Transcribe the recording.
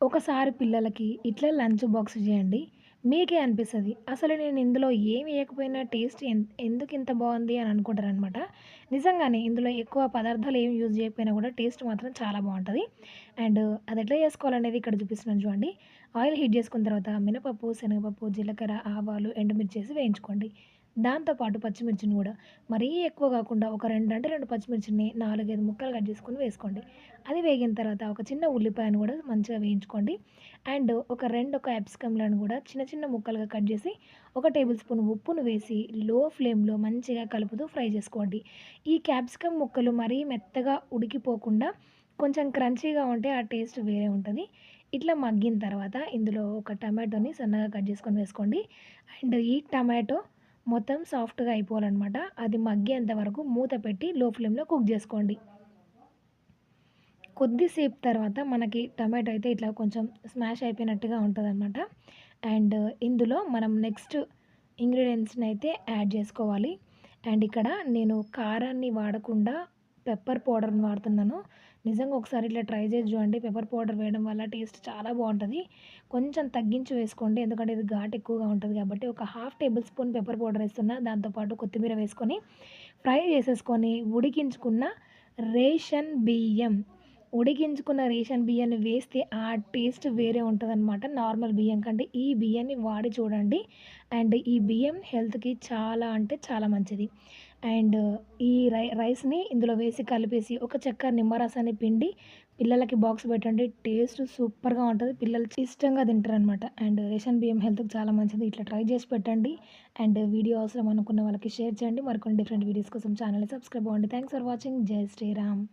ఒకసారి పిల్లలకి ఇట్లా లంచ్ బాక్స్ చేయండి. మీకే అనిపిస్తుంది అసలు నేను ఇందులో ఏమి వేయకపోయినా టేస్ట్ ఎన్ ఎందుకు ఇంత బాగుంది అని అనుకుంటారనమాట. నిజంగానే ఇందులో ఎక్కువ పదార్థాలు ఏమి యూజ్ చేయకపోయినా కూడా టేస్ట్ మాత్రం చాలా బాగుంటుంది అండ్ అది ఎట్లా చేసుకోవాలనేది ఇక్కడ చూపిస్తున్నాను చూడండి. ఆయిల్ హీట్ చేసుకున్న తర్వాత మినపప్పు, శనగపప్పు, జీలకర్ర, ఆవాలు, ఎండుమిర్చి ఏసి వేయించుకోండి. దాంతోపాటు పచ్చిమిర్చిని కూడా మరీ ఎక్కువ కాకుండా ఒక రెండు అంటే రెండు పచ్చిమిర్చిని 4, 5 ముక్కలు కట్ చేసుకొని వేసుకోండి. అది వేగిన తర్వాత ఒక చిన్న ఉల్లిపాయను కూడా మంచిగా వేయించుకోండి. అండ్ ఒక రెండు ఒక క్యాప్సికమ్‌లను కూడా చిన్న చిన్న ముక్కలుగా కట్ చేసి ఒక టేబుల్ స్పూన్ ఉప్పును వేసి లో ఫ్లేమ్‌లో మంచిగా కలుపుతూ ఫ్రై చేసుకోండి. ఈ క్యాప్సికమ్ ముక్కలు మరీ మెత్తగా ఉడికిపోకుండా కొంచెం క్రంచీగా ఉంటే ఆ టేస్ట్ వేరే ఉంటుంది ఇట్లా మగ్గిన తర్వాత ఇందులో ఒక టమాటోని సన్నగా కట్ చేసుకొని వేసుకోండి. అండ్ ఈ టమాటో మొత్తం సాఫ్ట్‌గా అయిపోవాలనమాట. అది మగ్గేంత వరకు మూత పెట్టి లో ఫ్లేమ్‌లో కుక్ చేసుకోండి. కొద్దిసేపు తర్వాత మనకి టమాటో అయితే ఇట్లా కొంచెం స్మాష్ అయిపోయినట్టుగా ఉంటదనమాట. అండ్ ఇందులో మనం నెక్స్ట్ ఇంగ్రీడియంట్స్ని అయితే యాడ్ చేసుకోవాలి. అండ్ ఇక్కడ నేను కారాన్ని వాడకుండా పెప్పర్ పౌడర్‌ని వాడుతున్నాను. నిజంగా ఒకసారి ఇట్లా ట్రై చేసి చూడండి. పెప్పర్ పౌడర్ వేయడం వల్ల టేస్ట్ చాలా బాగుంటుంది కొంచెం తగ్గించి వేసుకోండి. ఎందుకంటే ఇది ఘాటు ఎక్కువగా ఉంటుంది కాబట్టి ఒక half tablespoon pepper powder వేస్తున్నా దాంతోపాటు కొత్తిమీర వేసుకొని ఫ్రై చేసేసుకొని ఉడికించుకున్న రేషన్ బియ్యం, ఉడికించుకున్న రేషన్ బియ్యాన్ని వేస్తే ఆ టేస్ట్ వేరే ఉంటుందన్నమాట నార్మల్ బియ్యం కంటే ఈ బియ్యాన్ని వాడి చూడండి. అండ్ ఈ బియ్యం హెల్త్‌కి చాలా అంటే చాలా మంచిది. అండ్ ఈ రై రైస్‌ని ఇందులో వేసి కలిపేసి ఒక చెక్క నిమ్మరసాన్ని పిండి పిల్లలకి బాక్స్ పెట్టండి. టేస్ట్ సూపర్‌గా ఉంటుంది పిల్లలు ఇష్టంగా తింటారనమాట. అండ్ రేషన్ బియ్యం హెల్త్‌కి చాలా మంచిది. ఇట్లా ట్రై చేసి పెట్టండి. అండ్ వీడియో అవసరం అనుకున్న వాళ్ళకి షేర్ చేయండి. మరికొన్ని డిఫరెంట్ వీడియోస్ కోసం ఛానల్‌ని సబ్స్క్రైబ్ అవ్వండి. Thanks for watching. జై శ్రీరామ్.